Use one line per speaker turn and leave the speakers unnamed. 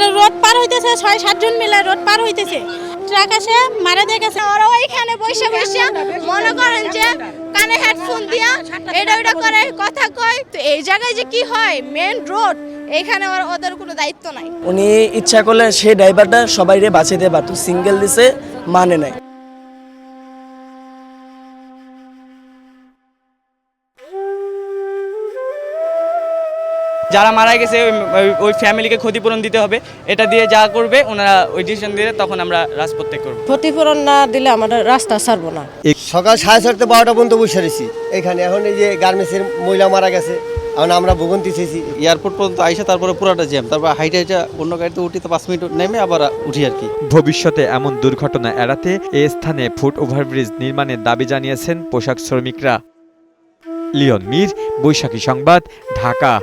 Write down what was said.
পার হইতেছে, ছয় সাতজন মিলে রোড পার হইতেছে। ট্রাক আসে, মারা দিয়ে গেছে।
ওরা ওইখানে বসে বসে মনে করেন যে কানে হেডফোন দিয়া এটা ওইটা করে, কথা কয়। তো এই জায়গায় যে কি হয় মেন রোড এইখানে ওর- ওদের কোনো দায়িত্ব নাই।
উনি ইচ্ছা করলে সেই ড্রাইভারটা সবাইরে বাঁচিয়ে পারতো, সিঙ্গেল দিছে মানে নাই।
যারা মারা গেছে ওই- ফ্যামিলিকে ক্ষতিপূরণ দিতে হবে। এটা দিয়ে যা করবে ওনারা ওই ডিসিশন দিলে তখন আমরা রাজপথ করব।
ক্ষতিপূরণ না দিলে আমাদের রাস্তা ছাড়বো না।
সকাল সাড়ে ছটা বারোটা পর্যন্ত বসে রয়েছি। এখানে এখন এই যে গার্মেন্টসের মহিলা মারা গেছে এখন আমরা ভোগান্তি চেয়েছি
এয়ারপোর্ট পর্যন্ত আইসা তারপরে পুরাটা জ্যাম। তারপর হাইটে হাইটা অন্য গাড়িতে উঠি তো পাঁচ মিনিট নেমে আবার উঠি আর কি।
ভবিষ্যতে এমন দুর্ঘটনা এড়াতে এ স্থানে ফুট ওভারব্রিজ নির্মাণের দাবি জানিয়েছেন পোশাক শ্রমিকরা। লিওন মীর বৈশাখী সংবাদ ঢাকা।